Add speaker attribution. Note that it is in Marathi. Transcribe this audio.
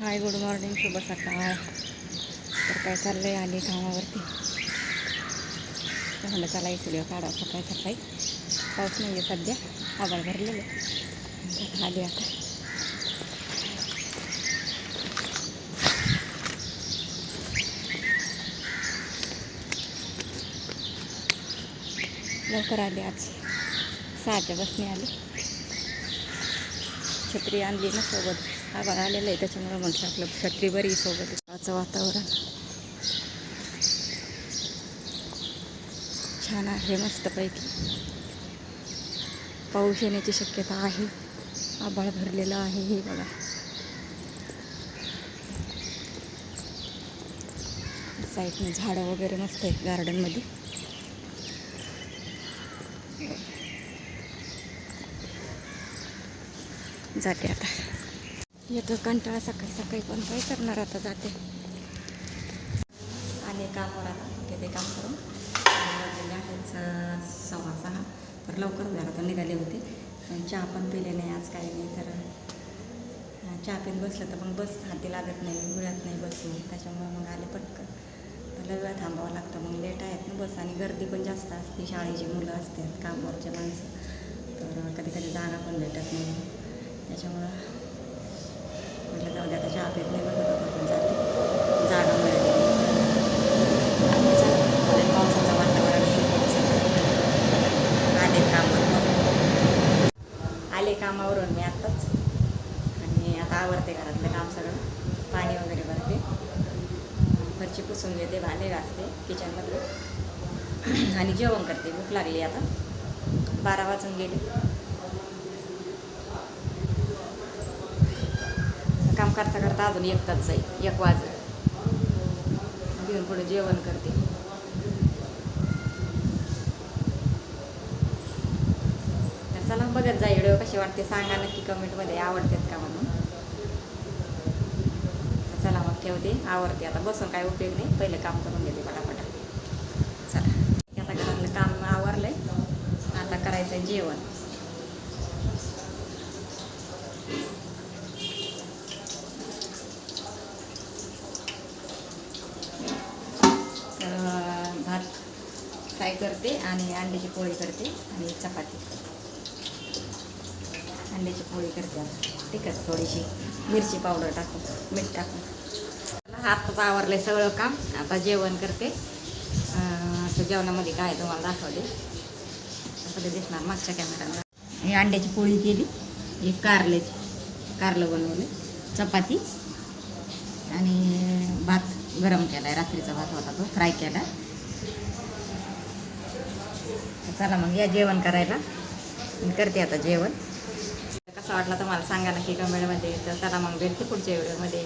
Speaker 1: हाय गुड मॉर्निंग शुभ सकाळ. तर काय चाललंय आली कामावरती? म्हणलं चला एक व्हिडिओ काढा सकाळी सकाळी. पाऊस नाही आहे सध्या आभाळ भरलेलं आली आता. लवकर आले आज. सहाच्या बसने आले. छत्री आणली ना सोबत. आभाळ आलेलं आहे त्याच्यामुळं म्हटलं आपलं छत्री बरी सोबत. आजचं वातावरण. छान आहे मस्तपैकी. पाऊस येण्याची शक्यता आहे. आभाळ भरलेलं आहे हे बघा. साईडने झाडं वगैरे मस्त आहेत गार्डनमध्ये. जाते आता. येतो कंटाळा सकाळी सकाळी पण काय करणार आता जाते. आणि कामावर आता ते काम करून सव्वा सहा. तर लवकर घरातून निघाले होते. चहा पण पिले नाही आज काही नाही तर चहा पिऊन बसलं तर मग बस हाती लागत नाही मिळत नाही बसून. त्याच्यामुळे मग आले पटकन. तर लय वेळ थांबावं लागतं. मग लेट आहेत ना बस आणि गर्दी पण जास्त असते. शाळेची मुलं असतात कामावरचे माणसं. तर कधी कधी जागा पण भेटत नाही. त्याच्यामुळं जाऊ नाही बघत होतो जाते. जागा मिळते पावसाचं वातावरण आले कामावर आले कामावरून मी आत्ताच. आणि आता आवडते घरातलं काम सगळं. पाणी वगैरे भरते. फरची पुसून घेते भांडे घासते किचनमधलं आणि जेवण करते. भूक लागली आता. बारा वाजून गेले. काम करता करता अजून एक तास जाईल एक वाज घेऊन पुढे जेवण करते. तर चला बघत जा व्हिडिओ कसे वाटते सांगा नक्की कमेंटमध्ये आवडतात का म्हणून? चला मग ठेवते. आवडते आता. बसून काय उपयोग नाही. पहिले काम करून घेते पटापटा. चला. आता घरातलं काम आवरलंय. आता करायचं जेवण तर अं, भात फ्राय करते आणि अंड्याची पोळी करते आणि चपाती अंड्याची पोळी करते आज. तिखट थोडीशी मिरची पावडर टाकू मीठ टाकून. हातच आवरले सगळं काम. आता जेवण करते. अं, जेवणामध्ये काय तुम्हाला दाखवते. सगळे दिसणार मागच्या कॅमेराला हे अंड्याची पोळी केली. हे कारले कारलं बनवले. चपाती आणि भात गरम केला आहे रात्रीचा भात होता तो. फ्राय केला चला मग या जेवण करायला. मी करते आता जेवण. कसं वाटलं तर मला सांगा नक्की कमेंटमध्ये तर चला मग भेटते पुढच्या व्हिडिओमध्ये